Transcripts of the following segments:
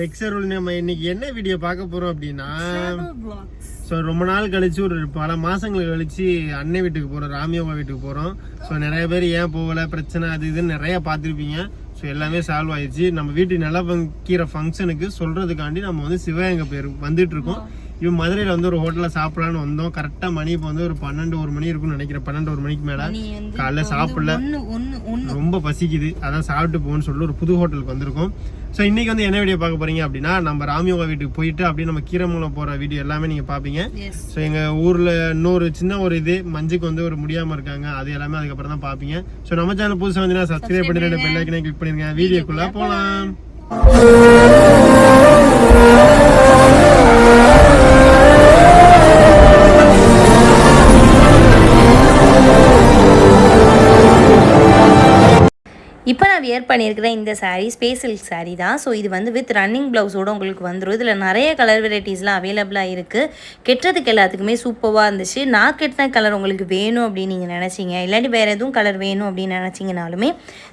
கப்பல் டெக்ஸர் நம்ம இன்னைக்கு என்ன வீடியோ பார்க்க போறோம் அப்படின்னா ஸோ ரொம்ப நாள் கழிச்சு ஒரு பல மாசங்கள் கழிச்சு அன்னை வீட்டுக்கு போறோம் ராமியோபா வீட்டுக்கு போறோம். ஸோ நிறைய பேர் ஏன் போகல பிரச்சனை அது இதுன்னு நிறைய பார்த்துருப்பீங்க. ஸோ எல்லாமே சால்வ் ஆயிடுச்சு நம்ம வீட்டு நில வைக்கிற ஃபங்க்ஷனுக்கு சொல்றதுக்காண்டி நம்ம வந்து சிவகங்கை பேர் வந்துட்டு இருக்கோம். இவன் மதுரையில் வந்து ஒரு ஹோட்டலில் சாப்பிடலான்னு வந்தோம். கரெக்டாக மணி இப்போ வந்து ஒரு பன்னெண்டு ஒரு மணி இருக்கும்னு நினைக்கிறேன். பன்னெண்டு ஒரு மணிக்கு மேலே. காலைல சாப்பிடல. ரொம்ப பசிக்குது. அதான் சாப்பிட்டு போகணும்னு சொல்லி ஒரு புது ஹோட்டலுக்கு வந்திருக்கோம். ஸோ இன்னைக்கு வந்து என்ன வீடியோ பார்க்க போறீங்க அப்படின்னா நம்ம ராமியோகா வீட்டுக்கு போயிட்டு அப்படியே நம்ம கீரமூலம் போற வீடியோ எல்லாமே நீங்க பாப்பீங்க எஸ் ஸோ எங்க ஊர்ல இன்னொரு சின்ன ஒரு இது மஞ்சுக்கு வந்து ஒரு முடியாம இருக்காங்க. அது எல்லாமே அதுக்கப்புறம் தான் பாப்பீங்க ஸோ நம்ம சேனல் புதுசாக வந்து சப்ஸ்கிரைப் பண்ணி ரெண்டு பெல் ஐக்கனை கிளிக் பண்ணிருங்க வீடியோக்குள்ள போலாம். இப்போ நான் வியர் பண்ணியிருக்கிற இந்த சாரீ ஸ்பேஸ் சில்க் saree தான். ஸோ இது வந்து வித் ரன்னிங் ப்ளவுஸோட உங்களுக்கு வந்துடும் இதில் நிறைய கலர் வெரைட்டிஸ்லாம் அவைலபிளாக இருக்குது கெட்டுறதுக்கு எல்லாத்துக்குமே சூப்பராக இருந்துச்சு. நான் கெட்டின கலர் உங்களுக்கு வேணும் அப்படின்னு நீங்கள் நினச்சிங்க. இல்லாட்டி வேறு எதுவும் கலர் வேணும் அப்படின்னு நினச்சிங்கனாலுமே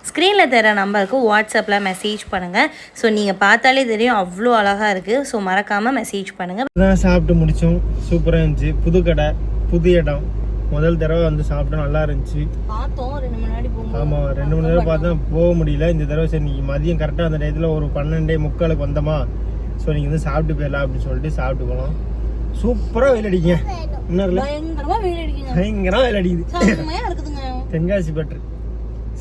ஸ்க்ரீனில் தர நம்பருக்கு வாட்ஸ்அப்பில் மெசேஜ் பண்ணுங்கள் ஸோ நீங்கள் பார்த்தாலே தெரியும் அவ்வளோ அழகாக இருக்குது ஸோ மறக்காமல் மெசேஜ் பண்ணுங்கள் சாப்பிட்டு முடிச்சோம். சூப்பராக இருந்துச்சு. புது கடை புது இடம். முதல் தடவை வந்து சாப்பிட்டோம் நல்லா இருந்துச்சு. பார்த்தோம் ரெண்டு மணி நேரம் ஆமா ரெண்டு மணி நேரம் பார்த்தா போக முடியல. இந்த தடவை சரி இன்னைக்கு மதியம் கரெக்டாக அந்த டயத்தில் ஒரு பன்னெண்டே முக்காலுக்கு வந்தோமா? ஸோ நீங்கள் வந்து சாப்பிட்டு போயிடலாம் அப்படின்னு சொல்லிட்டு சாப்பிட்டு போகலாம் சூப்பராக வெயில் அடிக்கீங்க. இன்னும் பயங்கரமாக வெயில் அடிக்குங்க. பயங்கரம் வெயில் அடிக்குது. தென்காசி பற்று.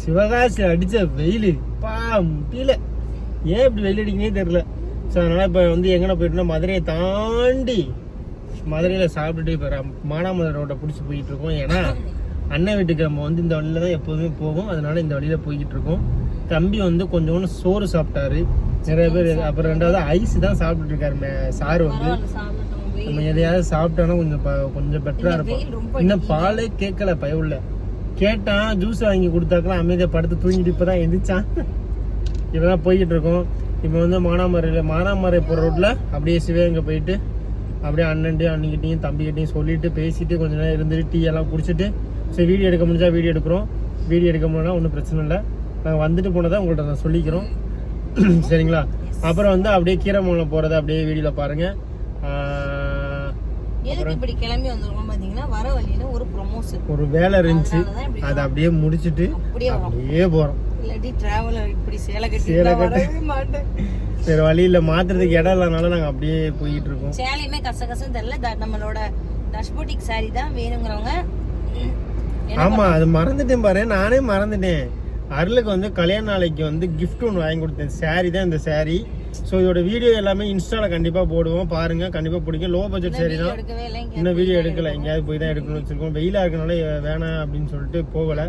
சிவகாசி அடிச்ச வெயில். பா முடியல ஏன் இப்படி வெயில் அடிக்கனே தெரியல. ஸோ அதனால இப்போ வந்து எங்கே போயிட்டோம்னா மதுரையை தாண்டி மதுரையில் சாப்பிட்டுட்டு இப்போ மானாமதுரை ரோட்டை பிடிச்சி போயிட்டு இருக்கோம். ஏன்னா அண்ணன் வீட்டுக்கு நம்ம வந்து இந்த வழியில தான் எப்போதுமே போவோம். அதனால இந்த வழியில போய்கிட்டு இருக்கோம். தம்பி வந்து கொஞ்சோண்டு சோறு சாப்பிட்டாரு. நிறைய பேர் அப்புறம் ரெண்டாவது ஐஸ் தான் சாப்பிட்டுட்டு இருக்காரு. சாரு வந்து. நம்ம எதையாவது சாப்பிட்டோன்னா கொஞ்சம் கொஞ்சம் பெட்டரா இருப்போம் இன்னும் பாலே கேட்கல பயவுள்ள கேட்டான் ஜூஸ் வாங்கி கொடுத்தாக்கலாம். அமைதியா படுத்து தூங்கிட்டு இப்பதான் எந்திரிச்சான். இப்பதான் போய்கிட்டு இருக்கோம். இப்போ வந்து மானாமரையில் மானாமரை போகிற ரோட்ல அப்படியே சிவகங்கை போயிட்டு அப்படியே அண்ணன்ட்டையும் அண்ணிக்கிட்டையும் தம்பிக்கிட்டையும் சொல்லிட்டு பேசிட்டு கொஞ்ச நேரம் இருந்துட்டு டீ எல்லாம் குடிச்சிட்டு சரி வீடியோ எடுக்க முடிஞ்சா வீடியோ எடுக்கிறோம். வீடியோ எடுக்க முடியல ஒன்றும் பிரச்சனை இல்லை. நாங்கள் வந்துட்டு போனதை உங்கள்கிட்ட நான் சொல்லிக்கிறோம். சரிங்களா? அப்புறம் வந்து அப்படியே கீரமூலம் போகிறத அப்படியே வீடியோவில் பாருங்கள் எதுக்கு இப்படி கிளம்பி வந்துருக்கோம் பாத்தீங்கன்னா வர வழியில ஒரு ப்ரொமோஷன் ஒரு வேலை இருந்துச்சு. அதை அப்படியே முடிச்சிட்டு அப்படியே போகிறோம் இல்லாட்டி டிராவலர் இப்படி சேலை கட்டி சேலை கட்டி. மாட்டேன். வேறு வழியில் மாற்றுறதுக்கு இடம் இல்லைனால நாங்கள் அப்படியே போய்கிட்டு இருக்கோம் சேலையுமே கச கசன்னு தெரியல நம்மளோட டஷ்போட்டிக் saree தான் வேணுங்கிறவங்க ஆமா அது மறந்துட்டேன் பாரு. நானே மறந்துட்டேன். அருளுக்கு வந்து கல்யாண நாளைக்கு வந்து gift ஒன்று வாங்கி கொடுத்தேன். saree தான் இந்த saree. ஸோ இதோட வீடியோ எல்லாமே இன்ஸ்டால கண்டிப்பா போடுவோம். பாருங்க கண்டிப்பா பிடிக்கும். லோ பட்ஜெட் video தான். இல்லை இன்னும் வீடியோ எடுக்கல. எங்கேயாவது போய் தான் எடுக்கணும்னு வச்சிருக்கோம். வெயிலா இருக்கனால வேணாம் அப்படின்னு சொல்லிட்டு போகல.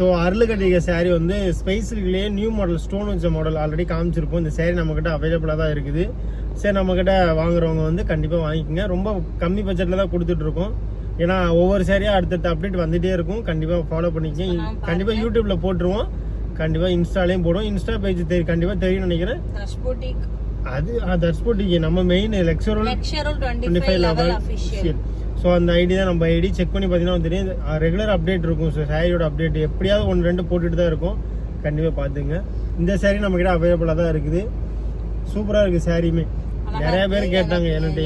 ஸோ அருள் கட்டிக்க saree வந்து ஸ்பைஸ்லேயே நியூ மாடல் ஸ்டோன் வச்ச மாடல் ஆல்ரெடி காமிச்சிருப்போம். இந்த saree நம்ம கிட்ட அவைலபிளாக தான் இருக்குது. சரி நம்ம கிட்ட வாங்குறவங்க வந்து கண்டிப்பா வாங்கிக்கோங்க. ரொம்ப கம்மி பட்ஜெட்ல தான் கொடுத்துட்டு இருக்கோம் ஏன்னா ஒவ்வொரு சேரியா அடுத்தடுத்த அப்டேட் வந்துட்டே இருக்கும். கண்டிப்பா ஃபாலோ பண்ணிக்கங்க. கண்டிப்பா யூடியூப்ல போட்டுருவோம். கண்டிப்பா இன்ஸ்டாலையும் போடுவோம். இன்ஸ்டா பேஜ் தெரியும் கண்டிப்பா தெரியும் நினைக்கிறேன். அது தர்ஸ்போட்டிக்கு நம்ம மெயின் லெக்சரல் டுவெண்ட்டி ஃபைவ் லெவல் ஸோ அந்த ஐடி தான் நம்ம ஐடி செக் பண்ணி பார்த்தீங்கன்னா தெரியும். ரெகுலர் அப்டேட் இருக்கும் ஸோ சாரியோட அப்டேட் எப்படியாவது ஒன்று ரெண்டு போட்டுட்டு தான் இருக்கும். கண்டிப்பாக பார்த்துங்க இந்த சாரி நம்ம கிட்ட அவைலபிளாக தான் இருக்குது. சூப்பராக இருக்குது சாரியுமே நிறைய பேர் கேட்டாங்க இருக்கு.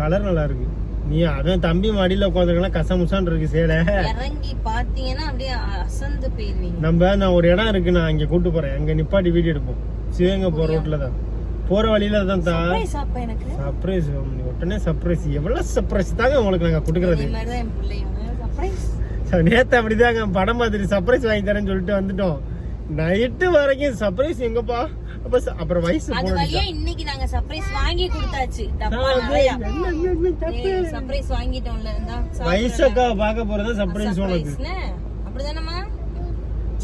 கலர் நல்லா இருக்கு. நீ அவன் தம்பி மடியில் உட்காந்துருக்கலாம் கசமுசான் இருக்கு சேலை. இறங்கி பாத்தீங்கன்னா அப்படியே அசந்து போயிருவீங்க. நம்ம நான் ஒரு இடம் இருக்கு நான் அங்கே கூட்டு போறேன். அங்கே நிப்பாட்டி வீடியோ எடுப்போம். சிவகங்கை போகிற ரோட்டில் தான். போகிற வழியில தான் தான் சர்ப்ரைஸ் உடனே சர்ப்ரைஸ் எவ்வளோ சர்ப்ரைஸ் தாங்க உங்களுக்கு நாங்கள் கொடுக்குறது? நேத்து அப்படிதாங்க படம் பார்த்துட்டு சர்ப்ரைஸ் வாங்கி தரேன்னு சொல்லிட்டு வந்துட்டோம். நைட்டு வரைக்கும் சர்ப்ரைஸ் எங்கப்பா? அப்ப அப்புறம் வயசு அது வழியா இன்னைக்கு நாங்க சர்ப்ரைஸ் வாங்கி கொடுத்தாச்சு. சர்ப்ரைஸ் வாங்கிட்டோம்ல இருந்தா வயசக்கா பார்க்க போறது சர்ப்ரைஸ் உனக்கு?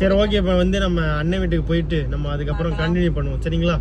சரி ஓகே இப்ப வந்து நம்ம அண்ணன் வீட்டுக்கு போயிட்டு நம்ம அதுக்கப்புறம் கண்டினியூ பண்ணுவோம். சரிங்களா?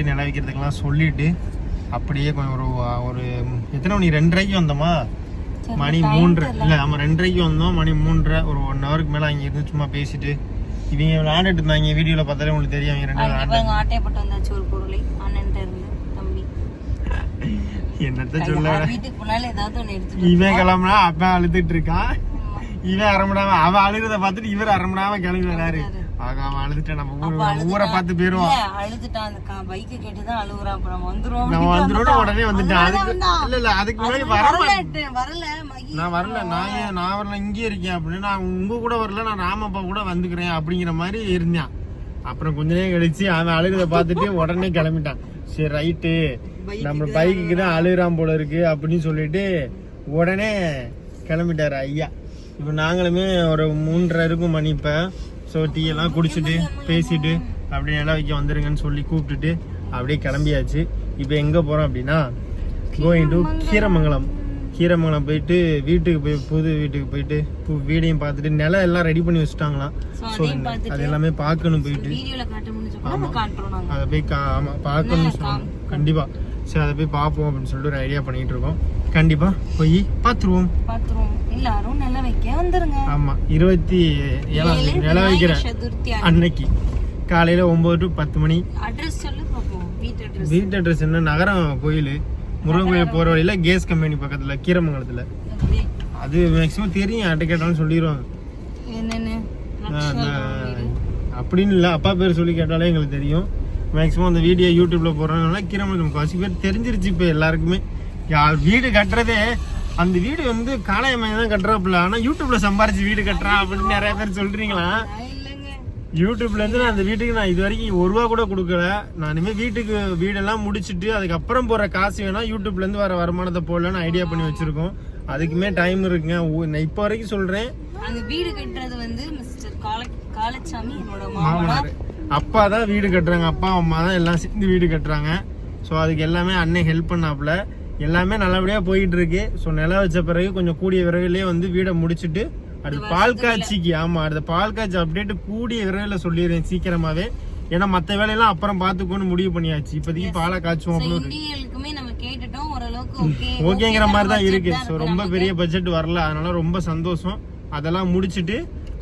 போயிட்டு நில வைக்கிறதுக்கெல்லாம் சொல்லிட்டு அப்படியே கொஞ்சம் ஒரு ஒரு எத்தனை மணி? ரெண்டரைக்கு வந்தோமா? மணி மூன்றரை இல்லை ஆமாம் ரெண்டரைக்கு வந்தோம். மணி மூன்றரை ஒரு ஒன் ஹவருக்கு மேலே அங்கே இருந்து சும்மா பேசிட்டு இவங்க விளையாண்டுட்டு இருந்தாங்க. வீடியோவில் பார்த்தாலே உங்களுக்கு தெரியும் அவங்க ரெண்டு பேரும் வந்தாச்சு ஒரு பொருளை. அண்ணன்ட்ட இருந்து தம்பி. என்னத்த சொல்ல வீட்டுக்கு போனாலும் ஏதாவது ஒன்று எடுத்துட்டு இவன் கிளம்புனா அப்ப அழுதுட்டு இருக்கான் இவன் அரமடாம அவன் அழுகிறத பார்த்துட்டு இவர் அரமடாம கிளம்பி வராரு. ஆக அவன் அழுதுட்டு நம்ம ஊரு ஊரை பார்த்து போயிருவோம் அழுதுட்டான் அந்த பைக்கை கேட்டுதான் அழுகுறான் அப்புறம் வந்துருவோம் நம்ம வந்துடும் உடனே வந்துட்டேன் அதுக்கு இல்ல இல்ல அதுக்கு முன்னாடி வர வரல வரல நான் வரல. நான் நான் வரல இங்கே இருக்கேன் அப்படின்னு. நான் உங்க கூட வரல நான் ராமப்பா கூட வந்துக்கிறேன் அப்படிங்கிற மாதிரி இருந்தேன். அப்புறம் கொஞ்ச நேரம் கழிச்சு அவன் அழுகிறத பார்த்துட்டு உடனே கிளம்பிட்டான். சரி ரைட்டு. நம்ம பைக்குக்கு தான் அழுகிறான் போல இருக்கு அப்படின்னு சொல்லிட்டு உடனே கிளம்பிட்டாரு ஐயா. இப்போ நாங்களுமே ஒரு மூன்றரை இருக்கும் மணி இப்போ. ஸோ டீ எல்லாம் குடிச்சிட்டு பேசிட்டு அப்படியே நில வைக்க வந்துருங்கன்னு சொல்லி கூப்பிட்டுட்டு அப்படியே கிளம்பியாச்சு. இப்போ எங்கே போகிறோம் அப்படின்னா கோயிங் டு கீரமங்கலம். கீரமங்கலம். போயிட்டு வீட்டுக்கு போய் புது வீட்டுக்கு போயிட்டு வீடையும் பார்த்துட்டு நிலம் எல்லாம் ரெடி பண்ணி வச்சுட்டாங்களாம். ஸோ அது எல்லாமே பார்க்கணும் போயிட்டு. நாங்க. அதை போய் கா ஆமாம் பார்க்கணும்னு சொன்னாங்க கண்டிப்பாக சரி அதை போய் பார்ப்போம் அப்படின்னு சொல்லிட்டு ஒரு ஐடியா பண்ணிட்டு இருக்கோம். கண்டிப்பாக போய் பார்த்துருவோம் பாத்துருவோம். எல்லாரும் நல்லா வைக்க வந்துருங்க. ஆமாம் இருபத்தி ஏழாம் தேதி நில வைக்கிற அன்னைக்கு. காலையில் ஒம்பது டு பத்து மணி. அட்ரஸ் சொல்லு பாப்போம். வீட்டு அட்ரஸ் வீட்டு அட்ரஸ் என்ன? நகரம் கோயில். முருகன் கோயில் போகிற வழியில் கேஸ் கம்பெனி பக்கத்தில் கீரமங்கலத்தில். அது மேக்ஸிமம் தெரியும் யார்கிட்ட கேட்டாலும் சொல்லிடுவாங்க அப்படின்னு இல்லை அப்பா பேர் சொல்லி கேட்டாலே எங்களுக்கு தெரியும். மேக்ஸிமம் அந்த வீடியோ யூடியூப்ல போடுறதுனால கிரமலுக்கு முக்கால்வாசி பேர் தெரிஞ்சிருச்சு இப்போ எல்லாருக்குமே. வீடு கட்டுறதே அந்த வீடு வந்து காளையம்மையை தான் கட்டுறாப்புல. ஆனால் யூடியூப்ல சம்பாரிச்சு வீடு கட்டுறான் அப்படின்னு நிறைய பேர் சொல்றீங்களா? இல்லைங்க யூடியூப்ல இருந்து நான் அந்த வீட்டுக்கு நான் இது வரைக்கும் ஒரு ரூபா கூட கொடுக்கல. நான் இனிமேல் வீட்டுக்கு வீடெல்லாம் முடிச்சிட்டு அதுக்கப்புறம் போற காசு வேணா யூடியூப்ல இருந்து வர வருமானத்தை போடலான்னு ஐடியா பண்ணி வச்சிருக்கோம். அதுக்குமே டைம் இருக்குங்க. நான் இப்போ வரைக்கும் சொல்றேன். அந்த வீடு கட்டுறது வந்து மிஸ்டர் கால காலச்சாமி என்னோட மாமனார். அப்பா தான் வீடு கட்டுறாங்க. அப்பா அம்மா தான் எல்லாம் சேர்ந்து வீடு கட்டுறாங்க. ஸோ அதுக்கு எல்லாமே அண்ணன் ஹெல்ப் பண்ணாப்புல. எல்லாமே நல்லபடியாக போயிட்டு இருக்கு ஸோ நிலம் வச்ச பிறகு கொஞ்சம் கூடிய விரைவிலே வந்து வீடை முடிச்சுட்டு அடுத்து பால் காட்சிக்கு ஆமாம் அடுத்த பால் காட்சி அப்டேட் கூடிய விரைவில் சொல்லிடுறேன் சீக்கிரமாவே. ஏன்னா மற்ற வேலையெல்லாம் அப்புறம் பார்த்துக்கோன்னு முடிவு பண்ணியாச்சு. இப்போதைக்கு பாலை காய்ச்சுவோம் அப்படின்னு. ஓகேங்கிற மாதிரி தான் இருக்கு. ஸோ ரொம்ப பெரிய பட்ஜெட் வரல. அதனால ரொம்ப சந்தோஷம். அதெல்லாம் முடிச்சிட்டு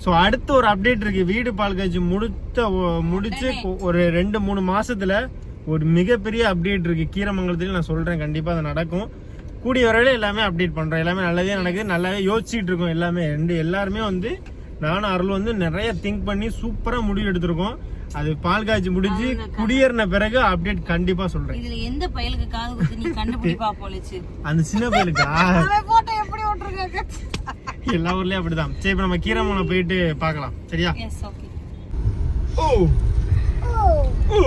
ஸோ அடுத்து ஒரு அப்டேட் இருக்கு. வீடு பால் காய்ச்சி முடித்த முடிச்சு ஒரு ரெண்டு மூணு மாசத்துல ஒரு மிகப்பெரிய அப்டேட் இருக்கு. கீரமங்கலத்துல நான் சொல்றேன் கண்டிப்பா அது நடக்கும். கூடிய வரையில எல்லாமே அப்டேட் பண்றோம். எல்லாமே நல்லதே நடக்குது. நல்லாவே யோசிச்சுட்டு இருக்கோம் எல்லாமே. ரெண்டு எல்லாருமே வந்து நானும் அருள் வந்து நிறைய திங்க் பண்ணி சூப்பரா முடிவு எடுத்திருக்கோம். அது பால் காய்ச்சி முடிஞ்சு குடியேறின பிறகு அப்டேட் கண்டிப்பா சொல்றேன். இதுல எந்த பயலுக்கு காது குத்து நீ கண்டுபிடிப்பா போலச்சு? அந்த சின்ன பையலுக்கா? போட்டோ எப்படி ஓட்டுருங்க எல்லா ஊர்லயும் அப்படிதான். சரி இப்ப நம்ம கீரமங்கலம் போயிட்டு பார்க்கலாம். சரியா? எஸ் ஓகே ஓ. ஓ.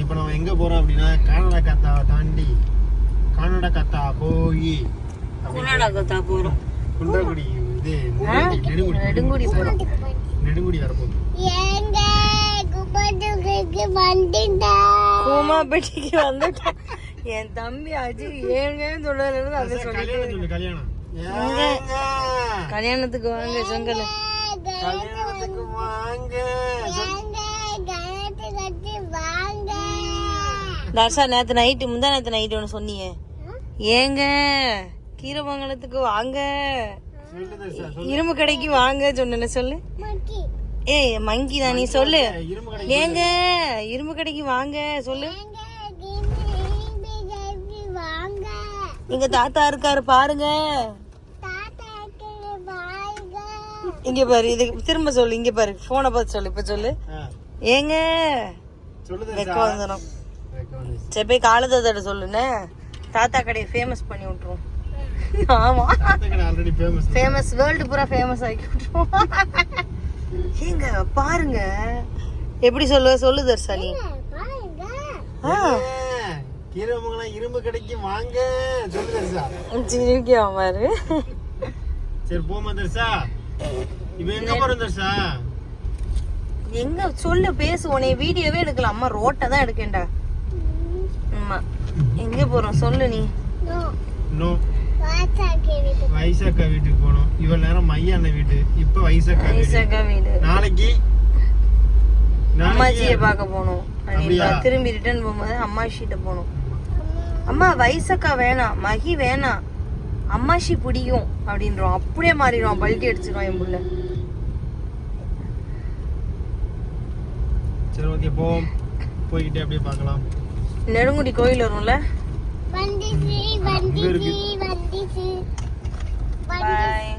இப்போ நம்ம எங்க போறோம் அப்படின்னா கானடா கத்தா தாண்டி கானடா கத்தா போய் குள்ளடா கத்தா போறோம். குன்றக்குடி இது நெடுங்குடி நெடுங்குடி. போறோம். நெடுங்குடி வரப்போகுது. கூமாப்பட்டிக்கு வந்துட்டோம் என் தம்பி அஜய் ஏங்கன்னு சொல்றதுல இருந்து அதை சொல்லி கல்யாணம் சொல்லு கல்யாணம். ஏங்க. கல்யாணத்துக்கு வாங்க செங்கல் கல்யாணத்துக்கு வாங்க. தர்ஷா நேத்து நைட்டு முந்தா நேத்து நைட்டு ஒன்று சொன்னீங்க ஏங்க கீரமங்கலத்துக்கு வாங்க. இரும்பு கடைக்கு வாங்க சொன்ன சொல்லு. ஏய் மங்கி தான் நீ சொல்லு. ஏங்க இரும்பு கடைக்கு வாங்க சொல்லு. எங்க தாத்தா இருக்காரு பாருங்க. இங்க பாரு இது திரும்ப சொல்லு இங்க பாரு. போனை பார்த்து சொல்லு இப்ப சொல்லு. ஏங்க? வந்துடும் சரி போய் காலத்தாத்தாட்ட சொல்லுண்ணே தாத்தா கடையை ஃபேமஸ் பண்ணி விட்டுருவோம். ஆமா. ஆல்ரெடி ஃபேமஸ் ஃபேமஸ் வேர்ல்டு பூரா ஃபேமஸ் ஆக்கி விட்டுருவோம். ஏங்க பாருங்க. எப்படி சொல்லுவ? சொல்லு தர்ஷானி இரும்பு கடைக்கு வாங்க. சொல்லு தர்சா சிரிக்கா பாரு. சரி போமா தர்சா இப்ப எங்க போறோம் தர்சா எங்க? சொல்லு பேசு. உன்னை வீடியோவே எடுக்கலாம் அம்மா ரோட்டை தான் எடுக்கேன்டா. ஆமா எங்க போறோம்? சொல்லு நீ. நோ. வைசாக்கா வீட்டுக்கு போனோம். இவ்வளவு நேரம் மையா அண்ணன் வீட்டு இப்ப வைசாக்கா வீடு. ஐசக்கா வீடு. நாளைக்கு? அம்மாச்சியை பார்க்க? அப்படின்னு திரும்பி ரிட்டர்ன் போகும்போது அம்மாச்சிட்ட போகணும் அம்மா. வயசக்கா வேணாம். மகி வேணாம். அம்மாச்சி பிடிக்கும் அப்படின்றோம். அப்படியே மாறிடுவான். பல்ட்டி அடிச்சிருவான் என் புள்ள. சரி ஓகே போவோம். போய்கிட்டே அப்படியே பார்க்கலாம். நெடுங்குடி கோயில் வரும்ல? பாய்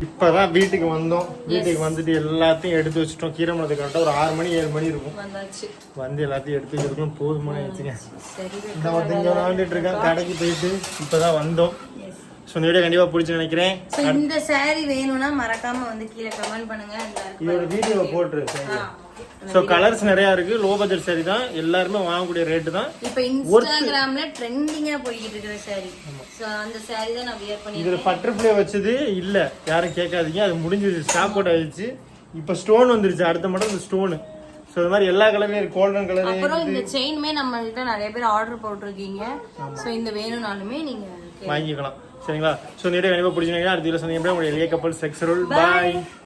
பாய் இப்பதான் வீட்டுக்கு வந்தோம். வீட்டுக்கு வந்துட்டு எல்லாத்தையும் எடுத்து வச்சிட்டோம். கீரமலத்தை கரெக்டாக ஒரு ஆறு மணி ஏழு மணி இருக்கும். வந்து எல்லாத்தையும் எடுத்து வச்சிருக்கோம். போதுமான வச்சுங்க சரி இந்த ஒருத்தன் இங்க விளாண்டுட்டு இருக்கான். கடைக்கு போயிட்டு இப்பதான் வந்தோம். ஸோ இந்த வீடியோ கண்டிப்பா பிடிச்சு நினைக்கிறேன். இந்த saree வேணும்னா மறக்காம வந்து கீழே கமெண்ட் பண்ணுங்க. இதோட வீடியோ போட்டுரு ஸோ கலர்ஸ் நிறைய இருக்கு. லோ பட்ஜெட் சரி தான். எல்லாருமே வாங்கக்கூடிய ரேட்டு தான். இப்போ இன்ஸ்டாகிராம்ல ட்ரெண்டிங்கா போய்கிட்டு இருக்கிற saree. ஸோ அந்த saree தான் நான் வியர் பண்ணி இதுல பட்டர்ஃப்ளை வச்சது இல்ல. யாரும் கேட்காதீங்க. அது முடிஞ்சது ஸ்டாக் அவுட் ஆயிடுச்சு. இப்போ ஸ்டோன் வந்துருச்சு. அடுத்த மட்டும் இந்த ஸ்டோனு ஸோ இது மாதிரி எல்லா கலர்லயும் இருக்கு. கோல்டன் கலரு அப்புறம் இந்த செயினுமே நம்ம கிட்ட நிறைய பேர் ஆர்டர் போட்டிருக்கீங்க. ஸோ இந்த வேணும்னாலுமே நீங்க. வாங்கிக்கலாம். சரிங்களா? ஸோ இந்த வீடியோ கண்டிப்பா பிடிச்சிருந்தீங்கன்னா அடுத்த வீடியோ சொன்னீங்க உங்களுடைய கப்பல் செக்ஸ் ரோல் பாய்